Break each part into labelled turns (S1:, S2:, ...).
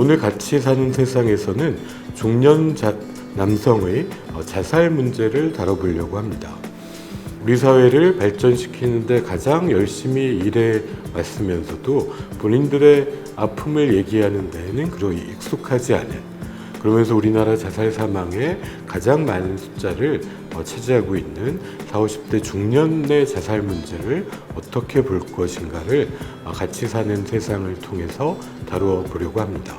S1: 오늘 같이 사는 세상에서는 중년 자- 남성의 어, 자살 문제를 다뤄보려고 합니다. 우리 사회를 발전시키는데 가장 열심히 일해 왔으면서도 본인들의 아픔을 얘기하는 데에는 그리 익숙하지 않은 그러면서 우리나라 자살 사망의 가장 많은 숫자를 어, 차지하고 있는 40, 50대 중년의 자살 문제를 어떻게 볼 것인가를 어, 같이 사는 세상을 통해서 다루어 보려고 합니다.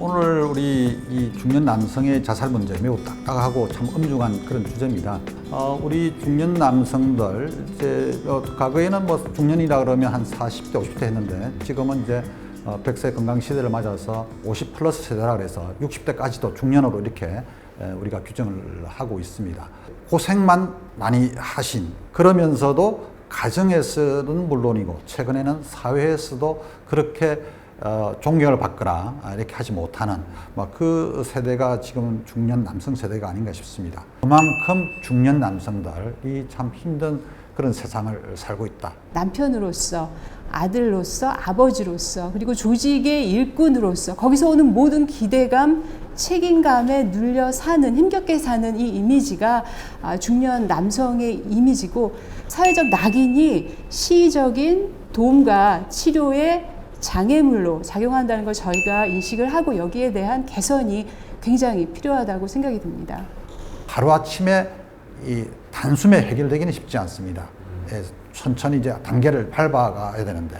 S2: 오늘 우리 이 중년 남성의 자살 문제 매우 딱딱하고 참 엄중한 그런 주제입니다. 어, 우리 중년 남성들 이제 어, 과거에는 뭐 중년이라 그러면 한 40대, 50대 했는데 지금은 이제 어, 100세 건강 시대를 맞아서 50 플러스 세대라 그래서 60대까지도 중년으로 이렇게 에, 우리가 규정을 하고 있습니다. 고생만 많이 하신 그러면서도 가정에서는 물론이고 최근에는 사회에서도 그렇게 어, 존경을 받거나 아, 이렇게 하지 못하는 뭐그 세대가 지금 중년 남성 세대가 아닌가 싶습니다. 그만큼 중년 남성들이 참 힘든 그런 세상을 살고 있다.
S3: 남편으로서 아들로서 아버지로서 그리고 조직의 일꾼으로서 거기서 오는 모든 기대감 책임감에 눌려 사는 힘겹게 사는 이 이미지가 아, 중년 남성의 이미지고 사회적 낙인이 시의적인 도움과 치료의 장애물로 작용한다는 걸 저희가 인식을 하고 여기에 대한 개선이 굉장히 필요하다고 생각이 듭니다.
S2: 하루아침에 이 단숨에 해결되기는 쉽지 않습니다. 예, 천천히 이제 단계를 밟아가야 되는데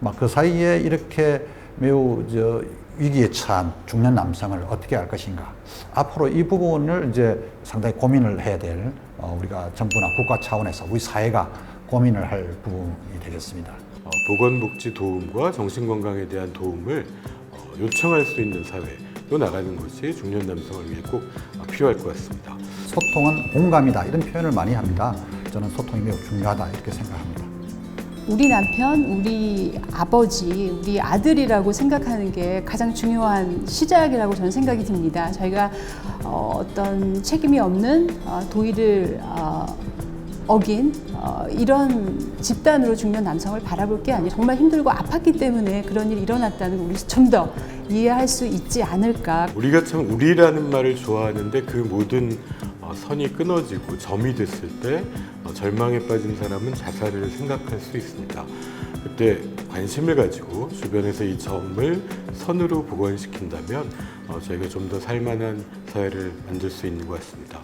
S2: 막 그 사이에 이렇게 매우 저 위기에 처한 중년 남성을 어떻게 할 것인가. 앞으로 이 부분을 이제 상당히 고민을 해야 될 어, 우리가 정부나 국가 차원에서 우리 사회가 고민을 할 부분이 되겠습니다.
S1: 어, 보건복지 도움과 정신건강에 대한 도움을 어, 요청할 수 있는 사회로 나가는 것이 중년 남성을 위해 꼭 어, 필요할 것 같습니다.
S2: 소통은 공감이다 이런 표현을 많이 합니다. 저는 소통이 매우 중요하다 이렇게 생각합니다.
S3: 우리 남편, 우리 아버지, 우리 아들이라고 생각하는 게 가장 중요한 시작이라고 저는 생각이 듭니다. 저희가 어, 어떤 책임이 없는 어, 도의를 어, 어긴 어, 이런 집단으로 중년 남성을 바라볼 게 아니라 정말 힘들고 아팠기 때문에 그런 일이 일어났다는 걸 우리 좀 더 이해할 수 있지 않을까.
S1: 우리가 참 우리라는 말을 좋아하는데 그 모든 어, 선이 끊어지고 점이 됐을 때 어, 절망에 빠진 사람은 자살을 생각할 수 있습니다. 그때 관심을 가지고 주변에서 이 점을 선으로 복원시킨다면 어, 저희가 좀 더 살만한 사회를 만들 수 있는 것 같습니다.